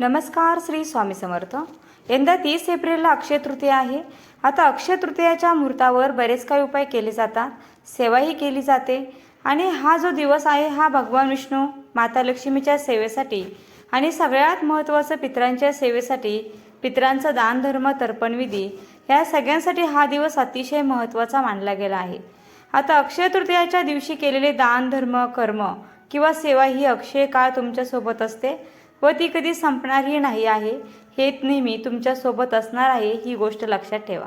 नमस्कार श्री स्वामी समर्थ. यंदा तीस एप्रिलला अक्षय तृतीया आहे. आता अक्षय तृतीयाच्या मुहूर्तावर बरेच काही उपाय केले जातात. सेवाही केली जाते. आणि हा जो दिवस आहे हा भगवान विष्णू माता लक्ष्मीच्या सेवेसाठी आणि सगळ्यात महत्त्वाचं पित्रांच्या सेवेसाठी पितरांचा दानधर्म तर्पणविधी या सगळ्यांसाठी हा दिवस अतिशय महत्त्वाचा मानला गेला आहे. आता अक्षय तृतीयाच्या दिवशी केलेले दान धर्म कर्म किंवा सेवा ही अक्षय काळ तुमच्यासोबत असते. व ती कधी संपणारही नाही आहे हे नेहमी तुमच्यासोबत असणार आहे ही गोष्ट लक्षात ठेवा.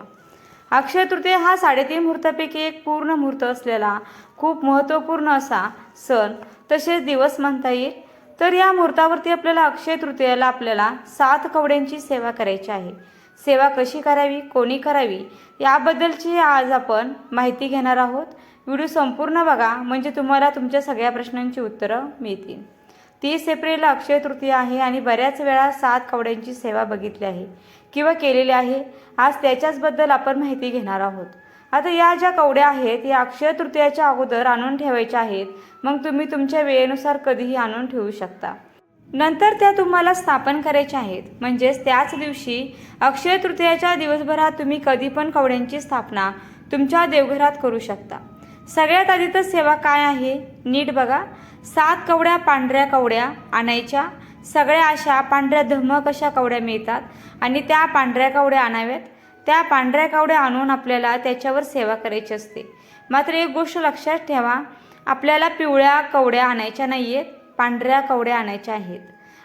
अक्षय तृतीय हा साडेतीन मुहूर्तापैकी एक पूर्ण मुहूर्त असलेला खूप महत्त्वपूर्ण असा सण तसेच दिवस म्हणता येईल. तर या मुहूर्तावरती आपल्याला अक्षय तृतीयाला आपल्याला सात कवड्यांची सेवा करायची आहे. सेवा कशी करावी कोणी करावी याबद्दलची आज आपण माहिती घेणार आहोत. व्हिडिओ संपूर्ण बघा म्हणजे तुम्हाला तुमच्या सगळ्या प्रश्नांची उत्तरं मिळतील. तीस एप्रिलला अक्षय तृतीया आहे आणि बऱ्याच वेळा सात कवड्यांची सेवा बघितली आहे किंवा केलेली आहे. आज त्याच्याचबद्दल आपण माहिती घेणार आहोत. आता या ज्या कवड्या आहेत या अक्षय तृतीयाच्या अगोदर आणून ठेवायच्या आहेत. मग तुम्ही तुमच्या वेळेनुसार कधीही आणून ठेवू शकता. नंतर त्या तुम्हाला स्थापन करायच्या आहेत. म्हणजेच त्याच दिवशी अक्षय तृतीयाच्या दिवसभरात तुम्ही कधी पण कवड्यांची स्थापना तुमच्या देवघरात करू शकता. सगळ्यात आधी तर सेवा काय आहे? नीट बघा. सात कवड्या पांढऱ्या कवड्या आणायच्या. सगळ्या अशा पांढऱ्या धमक अशा कवड्या मिळतात आणि त्या पांढऱ्या कवड्या आणाव्यात. त्या पांढऱ्या कवड्या आणून आपल्याला त्याच्यावर सेवा करायची असते. मात्र एक गोष्ट लक्षात ठेवा आपल्याला पिवळ्या कवड्या आणायच्या नाही आहेत पांढऱ्या कवड्या आणायच्या आहेत.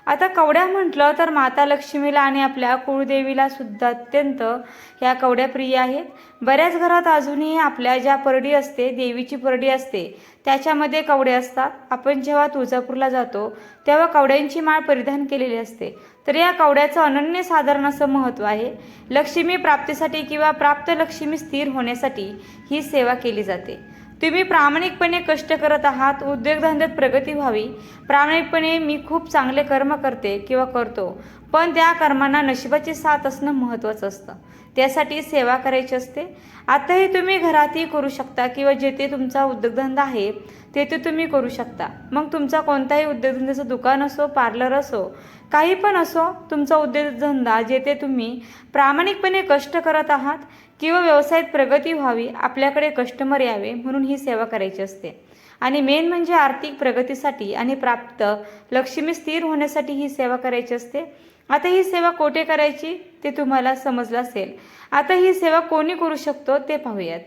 आता कवड्या म्हटलं तर माता लक्ष्मीला आणि आपल्या कुळदेवीला सुद्धा अत्यंत ह्या कवड्या प्रिय आहेत. बऱ्याच घरात अजूनही आपल्या ज्या परडी असते देवीची परडी असते त्याच्यामध्ये कवडे असतात. आपण जेव्हा तुळजापूरला जातो तेव्हा कवड्यांची माळ परिधान केलेली असते. तर या कवड्याचं अनन्य साधारण असं महत्त्व आहे. लक्ष्मी प्राप्तीसाठी किंवा प्राप्त लक्ष्मी स्थिर होण्यासाठी ही सेवा केली जाते. तुम्ही प्रामाणिकपणे कष्ट करत आहात उद्योगधंद्यात प्रगती व्हावी. प्रामाणिकपणे मी खूप चांगले कर्म करते किंवा करतो पण त्या कर्मांना नशिबाची साथ असणं महत्त्वाचं असतं. त्यासाठी सेवा करायची असते. आताही तुम्ही घरातही करू शकता किंवा जेथे तुमचा उद्योगधंदा आहे तेथे तुम्ही करू शकता. मग तुमचा कोणताही उद्योगधंद्याचं दुकान असो पार्लर असो काही पण असो तुमचा उद्योगधंदा जेथे तुम्ही प्रामाणिकपणे कष्ट करत आहात किंवा व्यवसायात प्रगती व्हावी आपल्याकडे कस्टमर यावे म्हणून ही सेवा करायची असते. आणि मेन म्हणजे आर्थिक प्रगतीसाठी आणि प्राप्त लक्ष्मी स्थिर होण्यासाठी ही सेवा करायची असते. आता ही सेवा कोठे करायची ते तुम्हाला समजलं असेल. आता ही सेवा कोणी करू शकतो ते पाहूयात.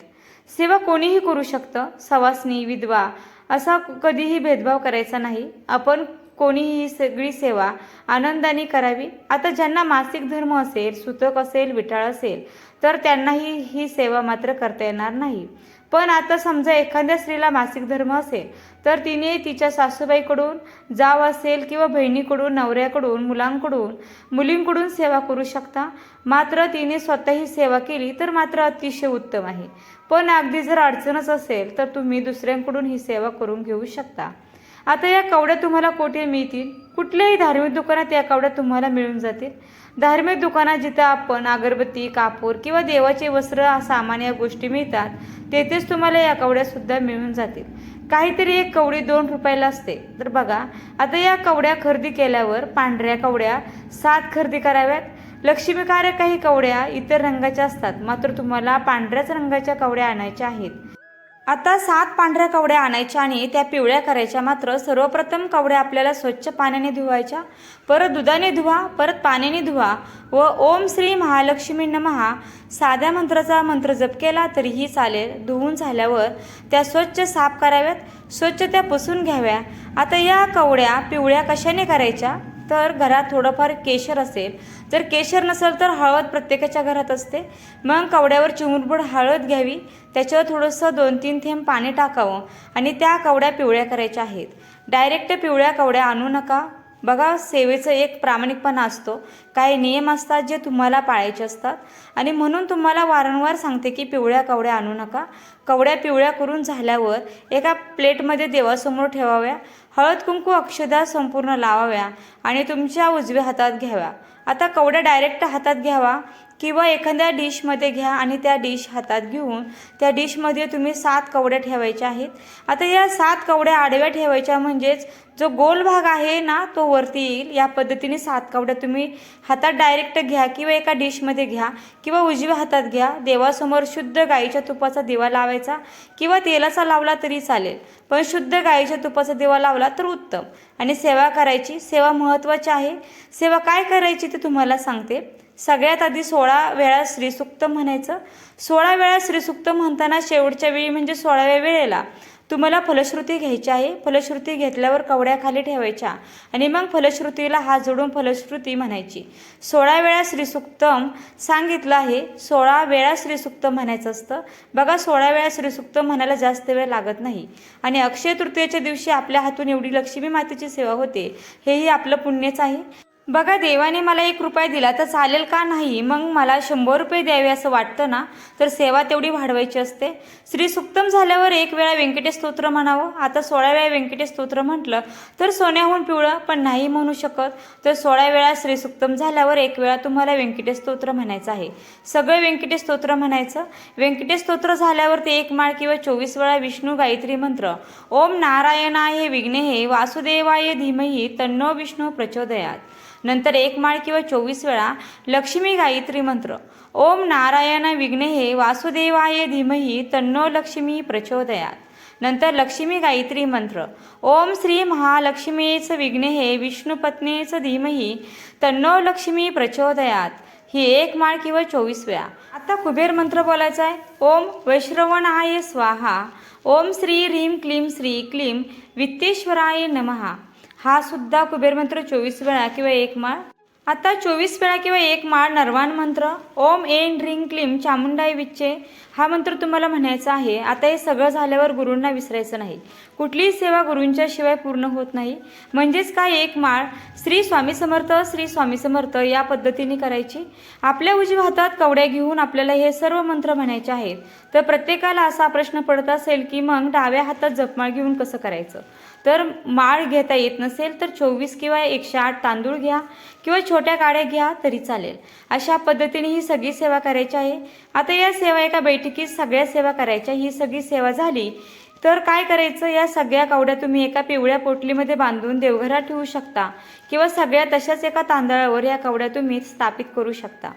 सेवा कोणीही करू शकतं सवासनी विधवा असा कधीही भेदभाव करायचा नाही. आपण कोणीही ही सगळी सेवा आनंदाने करावी. आता ज्यांना मासिक धर्म असेल सुतक असेल विटाळ असेल तर त्यांनाही ही सेवा मात्र करता येणार नाही. पण आता समजा एखाद्या स्त्रीला मासिक धर्म असेल तर तिने तिच्या सासूबाईकडून जाव असेल किंवा बहिणीकडून नवऱ्याकडून मुलांकडून मुलींकडून सेवा करू शकता. मात्र तिने स्वतःही सेवा केली तर मात्र अतिशय उत्तम आहे. पण अगदी जर अडचणच असेल तर तुम्ही दुसऱ्यांकडून ही सेवा करून घेऊ शकता. आता या कवड्या तुम्हाला कोठे मिळतील? कुठल्याही धार्मिक दुकानात या कवड्या तुम्हाला मिळून जातील. धार्मिक दुकानात जिथं आपण अगरबत्ती कापूर किंवा देवाचे वस्त्र सामान या गोष्टी मिळतात तेथेच तुम्हाला या कवड्यासुद्धा मिळून जातील. काहीतरी एक कवडी दोन रुपयाला असते. तर बघा आता या कवड्या खरेदी केल्यावर पांढऱ्या कवड्या सात खरेदी कराव्यात. लक्ष्मीकार्य काही कवड्या इतर रंगाच्या असतात मात्र तुम्हाला पांढऱ्याच रंगाच्या कवड्या आणायच्या आहेत. आता सात पांढऱ्या कवड्या आणायच्या आणि त्या पिवळ्या करायच्या. मात्र सर्वप्रथम कवड्या आपल्याला स्वच्छ पाण्याने धुवायच्या. परत दुधाने धुवा परत पाण्याने धुवा व ओम श्री महालक्ष्मी नमहा साध्या मंत्राचा मंत्र जप केला तरीही चालेल. धुवून झाल्यावर त्या स्वच्छ साफ कराव्यात स्वच्छ त्या पुसून घ्याव्या. आता या कवड्या पिवळ्या कशाने करायच्या? तर घरात थोडंफार केशर असेल. जर केशर नसेल तर हळद प्रत्येकाच्या घरात असते. मग कवड्यावर चिमुरभर हळद घ्यावी. त्याच्यावर थोडंसं दोन तीन थेंब पाणी टाकावं आणि त्या कवड्या पिवळ्या करायच्या आहेत. डायरेक्ट पिवळ्या कवड्या आणू नका. बघा सेवेचं एक प्रामाणिकपणा असतो. काही नियम असतात जे तुम्हाला पाळायचे असतात. आणि म्हणून तुम्हाला वारंवार सांगते की पिवळ्या कवड्या आणू नका. कवड्या पिवळ्या करून झाल्यावर एका प्लेटमध्ये देवासमोर ठेवाव्या. हळद कुंकू अक्षदा संपूर्ण लावाव्या आणि तुमच्या उजव्या हातात घ्याव्या. आता कवड्या डायरेक्ट हातात घ्यावा. किंवा एखाद्या डिशमध्ये घ्या आणि त्या डिश हातात घेऊन त्या डिशमध्ये तुम्ही सात कवड्या ठेवायच्या आहेत. आता या सात कवड्या आडव्या ठेवायच्या म्हणजेच जो गोल भाग आहे ना तो वरती येईल. या पद्धतीने सात कवड्या तुम्ही हातात डायरेक्ट घ्या किंवा एका डिशमध्ये घ्या किंवा उजव्या हातात घ्या. देवासमोर शुद्ध गाईच्या तुपाचा दिवा लावायचा किंवा तेलाचा लावला तरी चालेल. पण शुद्ध गाईच्या तुपाचा दिवा लावला तर उत्तम. आणि सेवा करायची सेवा महत्त्वाची आहे. सेवा काय करायची ते तुम्हाला सांगते. सगळ्यात आधी सोळा वेळा श्रीसुक्त म्हणायचं. सोळा वेळा श्रीसुक्त म्हणताना शेवटच्या वेळी म्हणजे सोळाव्या वेळेला तुम्हाला फलश्रुती घ्यायची आहे. फलश्रुती घेतल्यावर कवड्या खाली ठेवायच्या आणि मग फलश्रुतीला हात जोडून फलश्रुती म्हणायची. सोळा वेळा श्रीसुक्तम सांगितलं आहे. सोळा वेळा श्रीसुक्त म्हणायचं असतं. बघा सोळा वेळा श्रीसुक्त म्हणायला जास्त वेळ लागत नाही. आणि अक्षय तृतीयेच्या दिवशी आपल्या हातून एवढी लक्ष्मी मातेची सेवा होते. हेही आपलं पुण्यच आहे. बघा देवाने मला एक रुपया दिला तर चालेल का नाही? मग मला शंभर रुपये द्यावे असं वाटतं ना? तर सेवा तेवढी वाढवायची असते. श्री सुक्तम झाल्यावर एक वेळा व्यंकटेश स्तोत्र म्हणावं. आता सोळा वेळा व्यंकटेश स्तोत्र म्हटलं तर सोन्याहून पिवळं पण नाही म्हणू शकत. तर सोळा वेळा श्री सुक्तम झाल्यावर एक वेळा तुम्हाला व्यंकटेश स्तोत्र म्हणायचं आहे. सगळं व्यंकटेश स्तोत्र म्हणायचं. व्यंकटेश स्तोत्र झाल्यावर ते एक माळ किंवा चोवीस वेळा विष्णू गायत्री मंत्र. ओम नारायणाय विघ्नेहे वासुदेवाय धीमही तन्नो विष्णू प्रचोदयात. नंतर एक माळ किंवा चोवीस वेळा लक्ष्मी गायत्री मंत्र. ओम नारायण विघ्नेहे वासुदेवाय धीमही तन्नो लक्ष्मी प्रचोदयात. नंतर लक्ष्मी गायत्री मंत्र. ओम श्री महालक्ष्मीच विघ्नेहे विष्णुपत्नीच धीमही तन्नो लक्ष्मी प्रचोदयात. ही एक माळ किंवा चोवीस वेळा. आता कुबेर मंत्र बोलायचा आहे. ओम वैश्रवणाय स्वाहा. ओम श्री ह्रीम क्लीम श्री क्लीम वित्तेश्वराय नमहा. हा सुद्धा कुबेर मंत्र चोवीस वेळा किंवा एक माळ. आता चोवीस वेळा किंवा एक माळ नरवान मंत्र ओम एन ह्रीं क्लीम चामुंडाई विच्चे हा मंत्र तुम्हाला म्हणायचा आहे. आता हे सगळं झाल्यावर गुरूंना विसरायचं नाही. कुठलीही सेवा गुरूंच्या शिवाय पूर्ण होत नाही. म्हणजेच काय एक माळ? श्री स्वामी समर्थ श्री स्वामी समर्थ या पद्धतीने करायची. आपल्या उजव्या हातात कवड्या घेऊन आपल्याला हे सर्व मंत्र म्हणायचे आहेत. तर प्रत्येकाला असा प्रश्न पडत असेल की मग डाव्या हातात जपमाळ घेऊन कसं करायचं? तर माळ घेता येत नसेल तर चोवीस किंवा एकशे आठ तांदूळ घ्या किंवा छोट्या काड्या घ्या तरी चालेल. अशा पद्धतीने ही सगळी सेवा करायची आहे. आता या सेवा एका बैठकीत सगळ्या सेवा करायच्या. ही सगळी सेवा झाली तर काय करायचं? या सगळ्या कावड्या तुम्ही एका पिवळ्या पोटलीमध्ये बांधून देवघरात ठेवू शकता किंवा सगळ्या तशाच एका तांदळावर या कावड्या तुम्ही स्थापित करू शकता.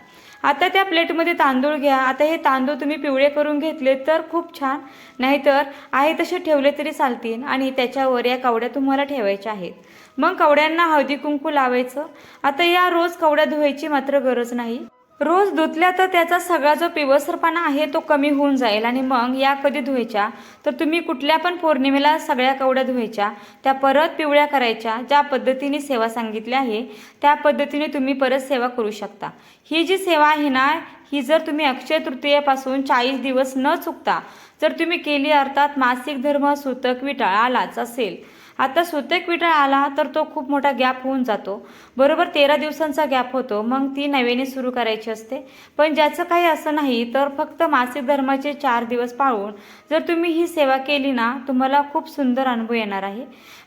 आता त्या प्लेटमध्ये तांदूळ घ्या. आता हे तांदूळ तुम्ही पिवळे करून घेतले तर खूप छान. नाहीतर आहे तसे ठेवले तरी चालतील आणि त्याच्यावर या कवड्या तुम्हाला ठेवायच्या आहेत. मग कवड्यांना हळदी कुंकू लावायचं. आता या रोज कवड्या धुवायची मात्र गरज नाही. रोज धुतल्या तर त्याचा सगळा जो पिवसरपणा आहे तो कमी होऊन जाईल. आणि मग या कधी धुवायच्या? तर तुम्ही कुठल्या पण पौर्णिमेला सगळ्या कवड्या धुवायच्या त्या परत पिवळ्या करायच्या ज्या पद्धतीने सेवा सांगितली आहे त्या पद्धतीने तुम्ही परत सेवा करू शकता. ही जी सेवा आहे ना ही जर तुम्ही अक्षय तृतीयेपासून चाळीस दिवस न चुकता जर तुम्ही केली अर्थात मासिक धर्म सूतक विटाळा आलाच असेल आता सुतेक विटाळ आला तर तो खूप मोठा गॅप होऊन जातो. बरोबर तेरा दिवसांचा गॅप होतो. मग ती नव्याने सुरू करायची असते. पण ज्याचं काही असं नाही तर फक्त मासिक धर्माचे चार दिवस पाळून जर तुम्ही ही सेवा केली ना तुम्हाला खूप सुंदर अनुभव येणार आहे.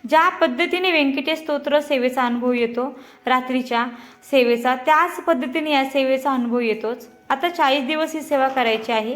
ज्या पद्धतीने व्यंकटेश स्तोत्र सेवेचा अनुभव येतो रात्रीच्या सेवेचा त्याच पद्धतीने या सेवेचा अनुभव येतोच. आता चाळीस दिवस ही सेवा करायची आहे.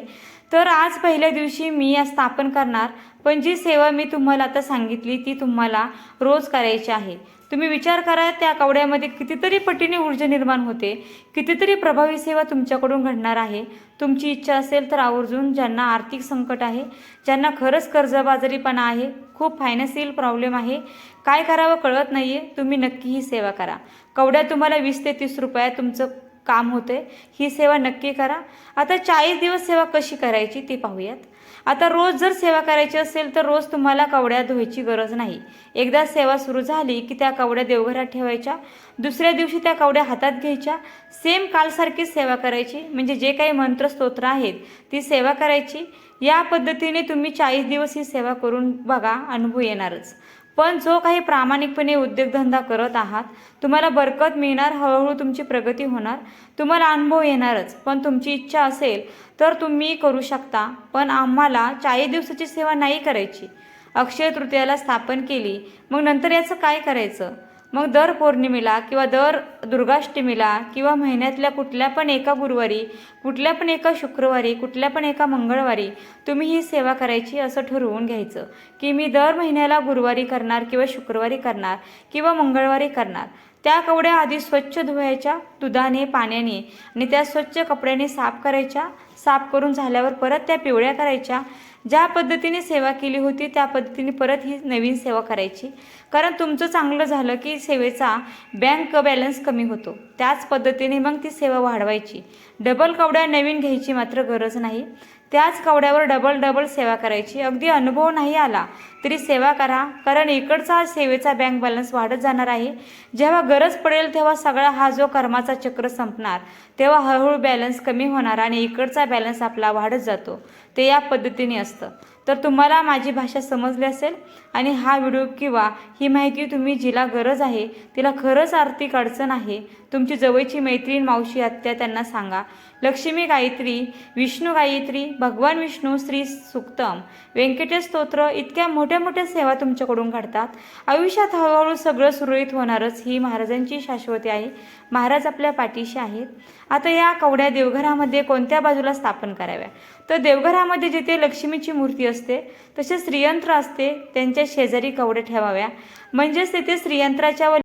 तर आज पहिल्या दिवशी मी या स्थापन करणार पण जी सेवा मी तुम्हाला आता सांगितली ती तुम्हाला रोज करायची आहे. तुम्ही विचार करा त्या कवड्यामध्ये कितीतरी पटीने ऊर्जा निर्माण होते कितीतरी प्रभावी सेवा तुमच्याकडून घडणार आहे. तुमची इच्छा असेल तर आवर्जून ज्यांना आर्थिक संकट आहे ज्यांना खरंच कर्जबाजारीपणा आहे खूप फायनान्शियल प्रॉब्लेम आहे काय करावं कळत नाही आहे तुम्ही नक्की ही सेवा करा. कवड्या तुम्हाला वीस ते तीस रुपयात तुमचं काम होते. ही सेवा नक्की करा. आता चाळीस दिवस सेवा कशी करायची ती पाहूयात. आता रोज जर सेवा करायची असेल तर रोज तुम्हाला कवड्या धुवायची गरज नाही. एकदा सेवा सुरू झाली की त्या कवड्या देवघरात ठेवायच्या. दुसऱ्या दिवशी त्या कवड्या हातात घ्यायच्या. सेम कालसारखीच सेवा करायची. म्हणजे जे काही मंत्र स्तोत्र आहेत ती सेवा करायची. या पद्धतीने तुम्ही चाळीस दिवस ही सेवा करून बघा अनुभव येणारच. पण जो काही प्रामाणिकपणे उद्योगधंदा करत आहात तुम्हाला बरकत मिळणार हळूहळू तुमची प्रगती होणार तुम्हाला अनुभव येणारच. पण तुमची इच्छा असेल तर तुम्ही करू शकता पण आम्हाला चाळीस दिवसाची सेवा नाही करायची. अक्षय तृतीयाला स्थापन केली मग नंतर याचं काय करायचं? मग दर पौर्णिमेला किंवा दर दुर्गाष्टमीला किंवा महिन्यातल्या कुठल्या पण एका गुरुवारी कुठल्या पण एका शुक्रवारी कुठल्या पण एका मंगळवारी तुम्ही ही सेवा करायची असं ठरवून घ्यायचं की मी दर महिन्याला गुरुवारी करणार किंवा शुक्रवारी करणार किंवा मंगळवारी करणार. त्या कवड्या आधी स्वच्छ धुवायच्या दुधाने पाण्याने आणि त्या स्वच्छ कपड्याने साफ करायच्या. साफ करून झाल्यावर परत त्या पिवळ्या करायच्या. ज्या पद्धतीने सेवा केली होती त्या पद्धतीने परत ही नवीन सेवा करायची. कारण तुमचं चांगलं झालं की सेवेचा बँक बॅलन्स कमी होतो. त्याच पद्धतीने मग ती सेवा वाढवायची. डबल कवड्या नवीन घ्यायची मात्र गरज नाही. त्याच कवड्यावर डबल डबल सेवा करायची. अगदी अनुभव नाही आला तरी सेवा करा. कारण इकडचा सेवेचा बँक बॅलन्स वाढत जाणार आहे. जेव्हा गरज पडेल तेव्हा सगळा हा जो कर्माचा चक्र संपणार तेव्हा हळूहळू बॅलन्स कमी होणार आणि इकडचा बॅलन्स आपला वाढत जातो. ते या पद्धतीने असतं. तर तुम्हाला माझी भाषा समजली असेल आणि हा व्हिडिओ किंवा ही माहिती तुम्ही जिला गरज आहे तिला खरंच आर्थिक अडचण आहे तुमची जवळची मैत्रीण मावशी आत्या त्यांना सांगा. लक्ष्मी गायत्री विष्णू गायत्री भगवान विष्णू श्री सुक्तम. व्यंकटेश स्तोत्र इतक्या मोठ्या मोठ्या सेवा तुमच्याकडून घडतात. आयुष्यात हळूहळू सगळं सुरळीत होणारच ही महाराजांची शाश्वती आहे. महाराज आपल्या पाठीशी आहेत. आता या कवड्या देवघरामध्ये कोणत्या बाजूला स्थापन कराव्या? तर देवघरामध्ये जिथे लक्ष्मीची मूर्ती असते तसे श्रीयंत्र असते त्यांच्या शेजारी कवड्या ठेवाव्या. म्हणजेच तेथे श्रीयंत्राच्या व